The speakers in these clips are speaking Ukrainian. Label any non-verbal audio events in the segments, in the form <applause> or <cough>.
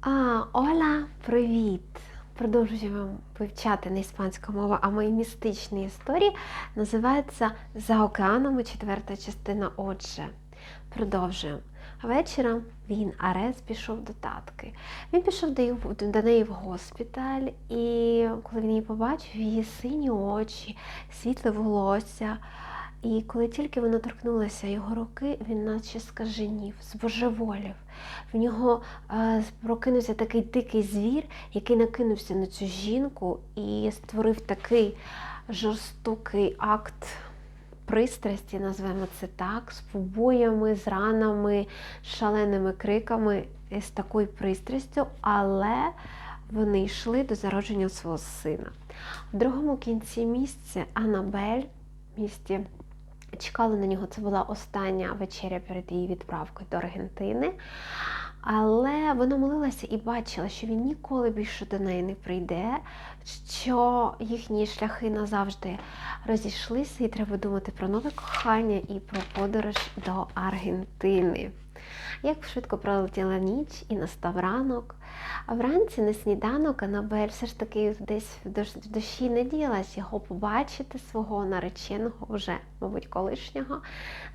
А, Ола, привіт! Продовжуємо вивчати не іспанську мову, а мої містичні історії. Називається За океанами четверта частина. Отже, продовжуємо. Вечором він, Арес, пішов до татки. Він пішов до, її- до неї в госпіталь, і коли він її побачив, її сині очі, світле волосся. І коли тільки вона торкнулася його руки, він наче скаженів, збожеволів. В нього е, прокинувся такий дикий звір, який накинувся на цю жінку і створив такий жорстокий акт пристрасті, назвемо це так, з побоями, з ранами, шаленими криками, з такою пристрастю, але вони йшли до зародження свого сина. В другому кінці місця Анабель місті чекали на нього. Це була остання вечеря перед її відправкою до Аргентини. Але вона молилася і бачила, що він ніколи більше до неї не прийде, що їхні шляхи назавжди розійшлися, і треба думати про нове кохання і про подорож до Аргентини. Як швидко пролетіла ніч і настав ранок. А вранці на сніданок Анабель все ж таки десь в душ- в душі надіялась його побачити, свого нареченого, вже, мабуть, колишнього,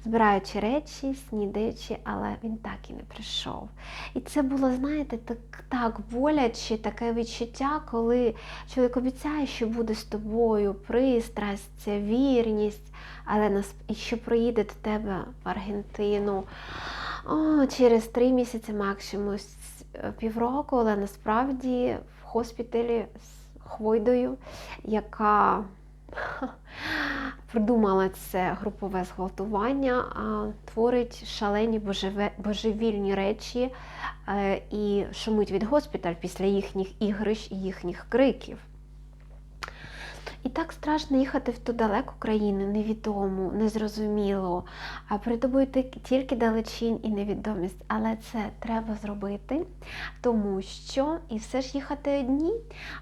збираючи речі, снідаючи, але він так і не прийшов. І це було, знаєте, так, так боляче, таке відчуття, коли чоловік обіцяє, що буде з тобою пристрасть, вірність, але нас і що приїде до тебе в Аргентину. О, через три місяці максимум півроку, але насправді в госпіталі з Хвойдою, яка <laughs> придумала це групове зґвалтування, творить шалені божеве- божевільні речі е, і шумить від госпіталь після їхніх ігрищ і їхніх криків. І так страшно їхати в ту далеку країну, невідому, незрозумілу, а перед тобою тільки далечінь і невідомість. Але це треба зробити, тому що і все ж їхати одні,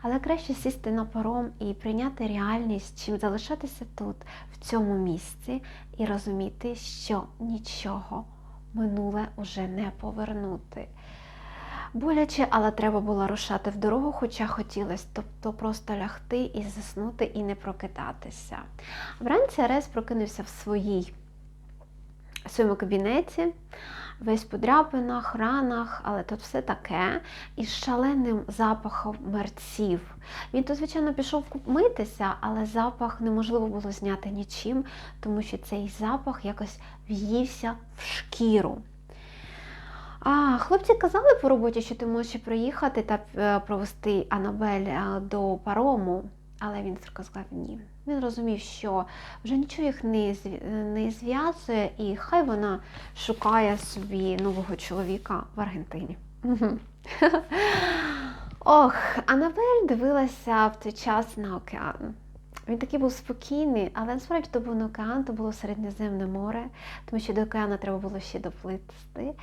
але краще сісти на паром і прийняти реальність, чим залишатися тут, в цьому місці, і розуміти, що нічого минуле уже не повернути. Боляче, але треба було рушати в дорогу, хоча хотілося, тобто просто лягти і заснути і не прокидатися. Вранці Арес прокинувся в своїй в своєму кабінеті, весь по дряпинах, ранах, але тут все таке, із шаленим запахом мерців. Він то, звичайно, пішов митися, але запах неможливо було зняти нічим, тому що цей запах якось в'ївся в шкіру. А, хлопці казали по роботі, що ти можеш приїхати та е, провести Анабель е, до парому, але він сказав ні. Він розумів, що вже нічого їх не, не зв'язує, і хай вона шукає собі нового чоловіка в Аргентині. <laughs> Ох, Анабель дивилася в той час на океан. Він такий був спокійний, але насправді то був не океан, то було Середньоземне море, тому що до океану треба було ще доплисти.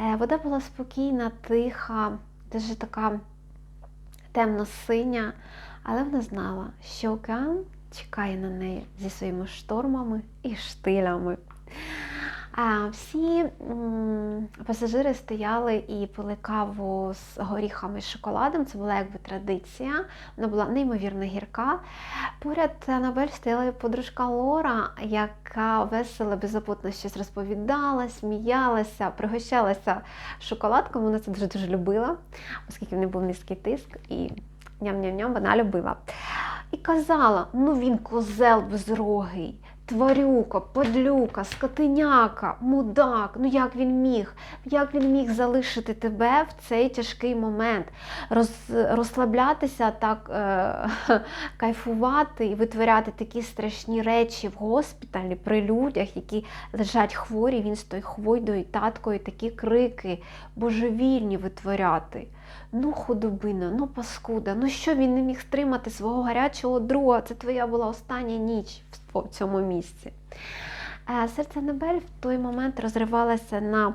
Е, Вода була спокійна, тиха, дуже така темно-синя, але вона знала, що океан чекає на неї зі своїми штормами і штилями. Всі пасажири стояли і пили каву з горіхами і шоколадом. Це була якби традиція. Вона була неймовірно гірка. Поряд Анабель стояла подружка Лора, яка весело, беззаботно щось розповідала, сміялася, пригощалася шоколадком. Вона це дуже дуже любила, оскільки в неї був низький тиск, і ням-ням-ням вона любила. І казала: ну він козел безрогий, тварюка, подлюка, скотиняка, мудак. Ну як він міг? Як він міг залишити тебе в цей тяжкий момент? Роз, розслаблятися так, е, <laughs> кайфувати і витворяти такі страшні речі в госпіталі при людях, які лежать хворі, він з тою хвойдою таткою, такі крики божевільні витворяти. Ну, худобина, ну паскуда, ну що він не міг стримати свого гарячого друга? Це твоя була остання ніч в цьому місці. Е, Серце Небель в той момент розривалося на,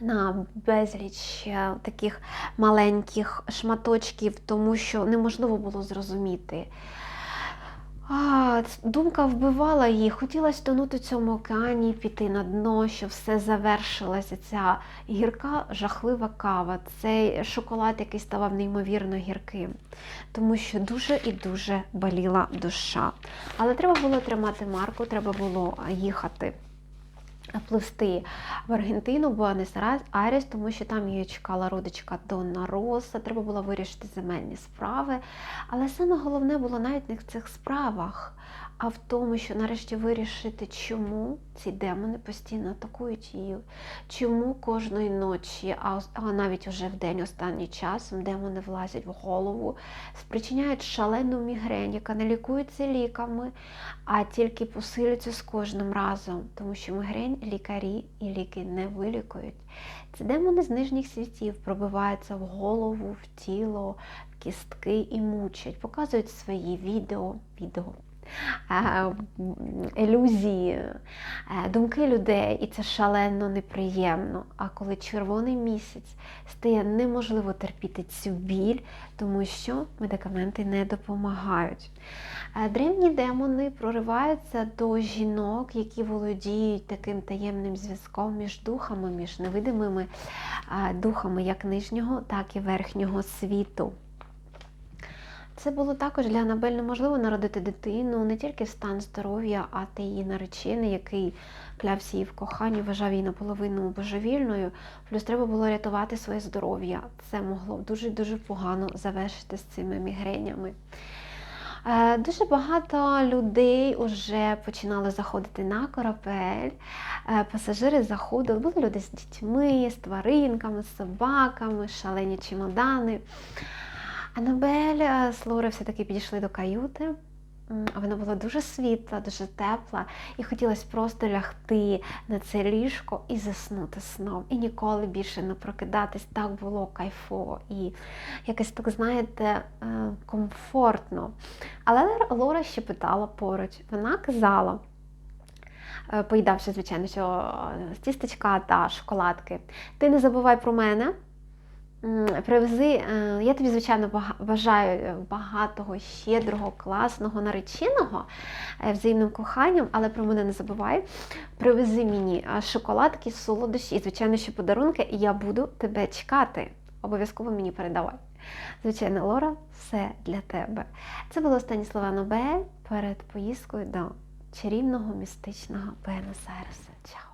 на безліч е, таких маленьких шматочків, тому що неможливо було зрозуміти. А, думка вбивала її. Хотілося тонути в цьому океані, піти на дно, щоб все завершилося. Ця гірка, жахлива кава, цей шоколад, який ставав неймовірно гірким, тому що дуже і дуже боліла душа. Але треба було тримати марку, треба було їхати. Пливсти в Аргентину, Буенос Айрес, тому що там її чекала родичка Донна Роса, треба було вирішити земельні справи. Але саме головне було навіть не в цих справах, а в тому, що нарешті вирішити, чому ці демони постійно атакують її, чому кожної ночі, а, навіть уже в день останній часом демони влазять в голову, спричиняють шалену мігрень, яка не лікується ліками, а тільки посилюється з кожним разом, тому що мігрень лікарі і ліки не вилікують. Це демони з нижніх світів пробиваються в голову, в тіло, в кістки і мучать, показують свої відео, відео. Ілюзії, е, думки людей, і це шалено неприємно. А коли червоний місяць стає неможливо терпіти цю біль, тому що медикаменти не допомагають. Е, Древні демони прориваються до жінок, які володіють таким таємним зв'язком між духами, між невидимими е, духами як нижнього, так і верхнього світу. Це було також для Анабель неможливо народити дитину не тільки стан здоров'я, а та її наречений, який клявся їй в коханні, вважав її наполовину божевільною. Плюс треба було рятувати своє здоров'я. Це могло дуже-дуже погано завершити з цими мігренями. Е, Дуже багато людей вже починали заходити на корабель. Е, Пасажири заходили, були люди з дітьми, з тваринками, з собаками, шалені чемодани. Анабель е, з Лори все-таки підійшли до каюти. Вона була дуже світла, дуже тепла, і хотілося просто лягти на це ліжко і заснути сном. І ніколи більше не прокидатись. Так було кайфово і якось так, знаєте, е, комфортно. Але Лора ще питала поруч. Вона казала, е, поїдавши, звичайно, що тістечка та шоколадки, ти не забувай про мене. Привези, е, я тобі, звичайно, бажаю е, багатого, щедрого, класного нареченого е, взаємним коханням, але про мене не забувай. Привези мені шоколадки, солодощі і, звичайно, ще подарунки, і я буду тебе чекати. Обов'язково мені передавай. Звичайно, Лора, все для тебе. Це були останні слова Нобель перед поїздкою до чарівного містичного Буенос-Айреса. Чао!